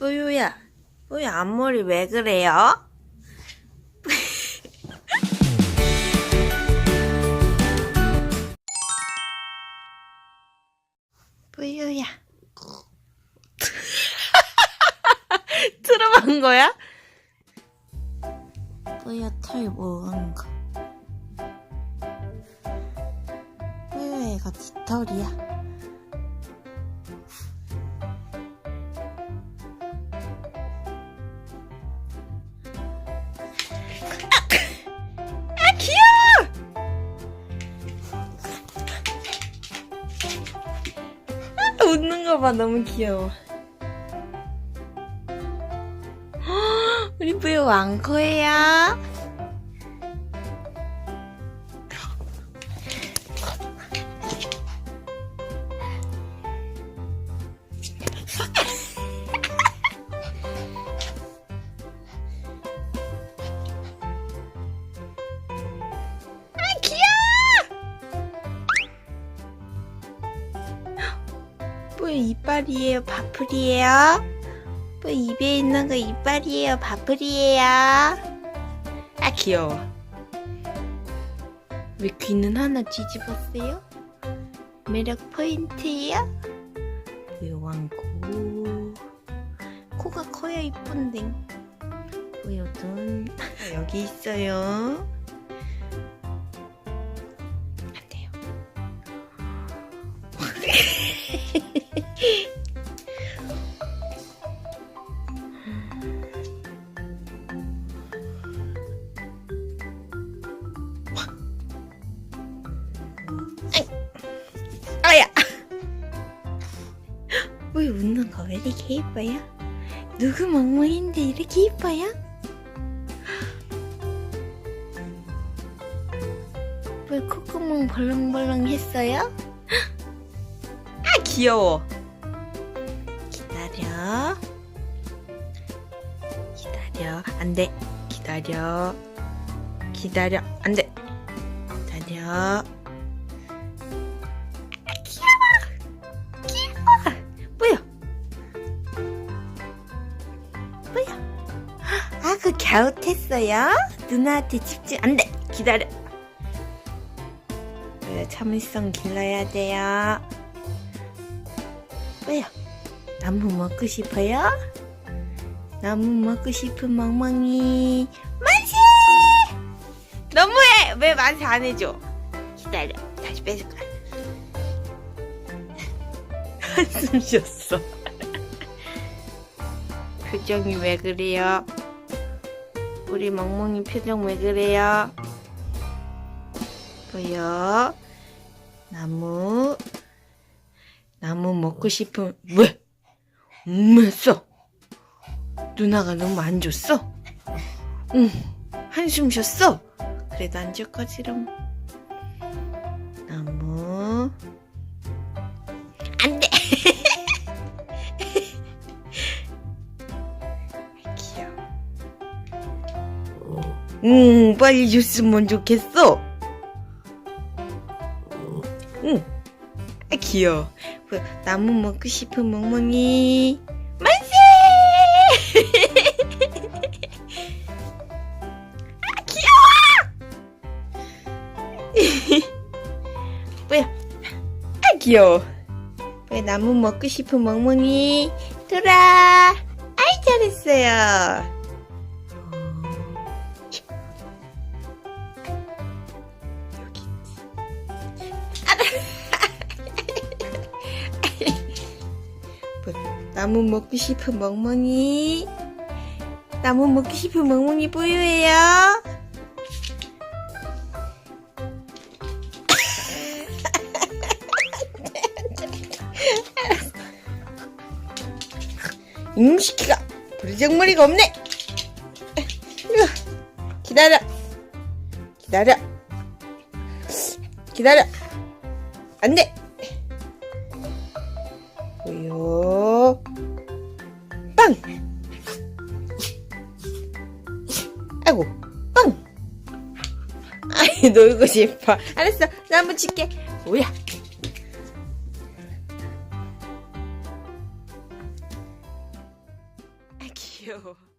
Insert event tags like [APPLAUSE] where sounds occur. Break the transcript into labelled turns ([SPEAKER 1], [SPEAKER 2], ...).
[SPEAKER 1] 뿌유야, 뿌유 앞머리 왜 그래요? [LAUGHS] 뿌유야. [LAUGHS] 트럼한 거야? 뿌유 털 모은 거. 뿌유 애가 뒷털이야. 웃는 거봐 너무 귀여워. 헉, [GASPS] 우리 뿌유 왕코예요. 뿌유 이빨이에요, 바풀이에요? 뿌유 입에 있는 거 이빨이에요, 바풀이에요? 아 귀여워. 왜 귀는 하나 뒤집었어요? 매력 포인트예요? 왕코. 코가 커야 이쁜데. 눈 여기 있어요. 왜 웃는 거 왜 이렇게 예뻐요? 누구 멍멍인데 이렇게 예뻐요? 왜 콧구멍 벌렁벌렁 했어요? 아 귀여워. 기다려. 기다려. 안돼. 기다려. 기다려. 안돼. 기다려 뭐야 아그 갸웃했어요 누나한테 집중 안 돼 기다려 그래, 참을성 길러야 돼요. 왜요? 나무 먹고 싶어요? 나무 먹고 싶은 멍멍이 만세! 너무해! 왜 만세 안 해줘? 기다려. 다시 뺏을까? [LAUGHS] 한숨 쉬었어. 표정이 왜 그래요? 우리 멍멍이 표정 왜 그래요? 보여? 나무 나무 먹고 싶은 왜? 엄마했어 누나가 너무 안 줬어? 응 한숨 쉬었어? 그래도 안 줬거지롱 응 빨리 줬으면 좋겠어 응. 아, 귀여워. 뭐야, 나무 먹고 싶은 멍멍이. 만세! [LAUGHS] 아, 귀여워! [LAUGHS] 뭐야? 아, 귀여워. 뭐야, 나무 먹고 싶은 멍멍이. 돌아! 아이, 잘했어요. 나무 먹고 싶은 멍멍이. 나무 먹고 싶은 멍멍이 보유해요. 임시키가 [LAUGHS] 부리장머리가 없네. 기다려. 기다려. 기다려. 안돼. 보여 [LAUGHS] 놀고 싶어. 알았어. 나 한번 칠게. 뭐야? 귀여워.